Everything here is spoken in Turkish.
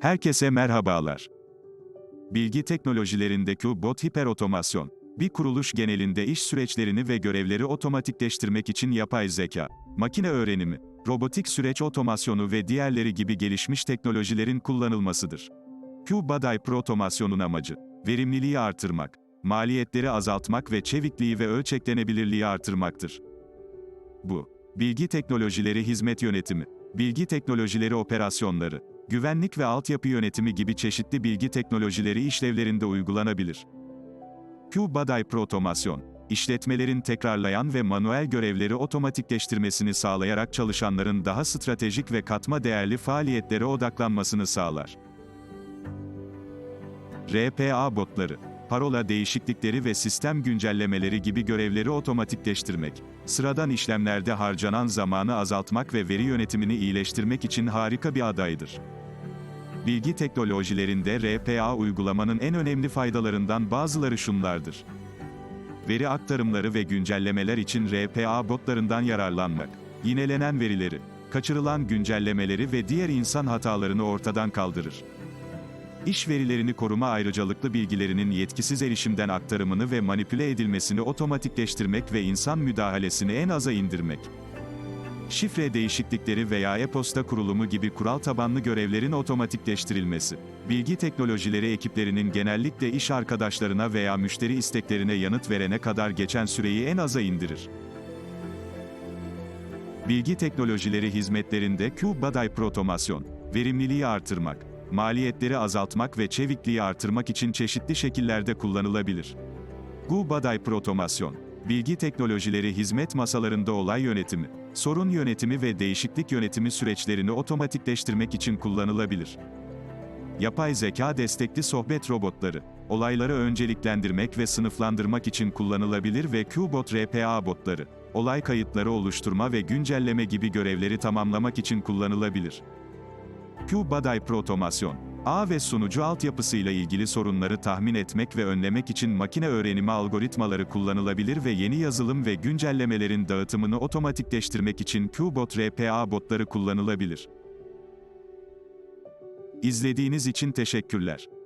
Herkese merhabalar. Bilgi teknolojilerinde Q-Bot hiperotomasyon, bir kuruluş genelinde iş süreçlerini ve görevleri otomatikleştirmek için yapay zeka, makine öğrenimi, robotik süreç otomasyonu ve diğerleri gibi gelişmiş teknolojilerin kullanılmasıdır. Q-Bot otomasyonun amacı, verimliliği artırmak, maliyetleri azaltmak ve çevikliği ve ölçeklenebilirliği artırmaktır. Bu, bilgi teknolojileri hizmet yönetimi, bilgi teknolojileri operasyonları, güvenlik ve altyapı yönetimi gibi çeşitli bilgi teknolojileri işlevlerinde uygulanabilir. Q-Bot otomasyon, işletmelerin tekrarlayan ve manuel görevleri otomatikleştirmesini sağlayarak çalışanların daha stratejik ve katma değerli faaliyetlere odaklanmasını sağlar. RPA botları, parola değişiklikleri ve sistem güncellemeleri gibi görevleri otomatikleştirmek, sıradan işlemlerde harcanan zamanı azaltmak ve veri yönetimini iyileştirmek için harika bir adaydır. Bilgi teknolojilerinde RPA uygulamanın en önemli faydalarından bazıları şunlardır. Veri aktarımları ve güncellemeler için RPA botlarından yararlanmak, yinelenen verileri, kaçırılan güncellemeleri ve diğer insan hatalarını ortadan kaldırır. İş verilerini koruma ayrıcalıklı bilgilerinin yetkisiz erişimden aktarımını ve manipüle edilmesini otomatikleştirmek ve insan müdahalesini en aza indirmek. Şifre değişiklikleri veya e-posta kurulumu gibi kural tabanlı görevlerin otomatikleştirilmesi. Bilgi teknolojileri ekiplerinin genellikle iş arkadaşlarına veya müşteri isteklerine yanıt verene kadar geçen süreyi en aza indirir. Bilgi teknolojileri hizmetlerinde Q-Bot otomasyon, verimliliği artırmak, maliyetleri azaltmak ve çevikliği artırmak için çeşitli şekillerde kullanılabilir. Q-Bot otomasyon, bilgi teknolojileri hizmet masalarında olay yönetimi, sorun yönetimi ve değişiklik yönetimi süreçlerini otomatikleştirmek için kullanılabilir. Yapay zeka destekli sohbet robotları, olayları önceliklendirmek ve sınıflandırmak için kullanılabilir ve Q-Bot RPA botları, olay kayıtları oluşturma ve güncelleme gibi görevleri tamamlamak için kullanılabilir. Q-Bot otomasyon, ağ ve sunucu altyapısıyla ilgili sorunları tahmin etmek ve önlemek için makine öğrenimi algoritmaları kullanılabilir ve yeni yazılım ve güncellemelerin dağıtımını otomatikleştirmek için Q-Bot RPA botları kullanılabilir. İzlediğiniz için teşekkürler.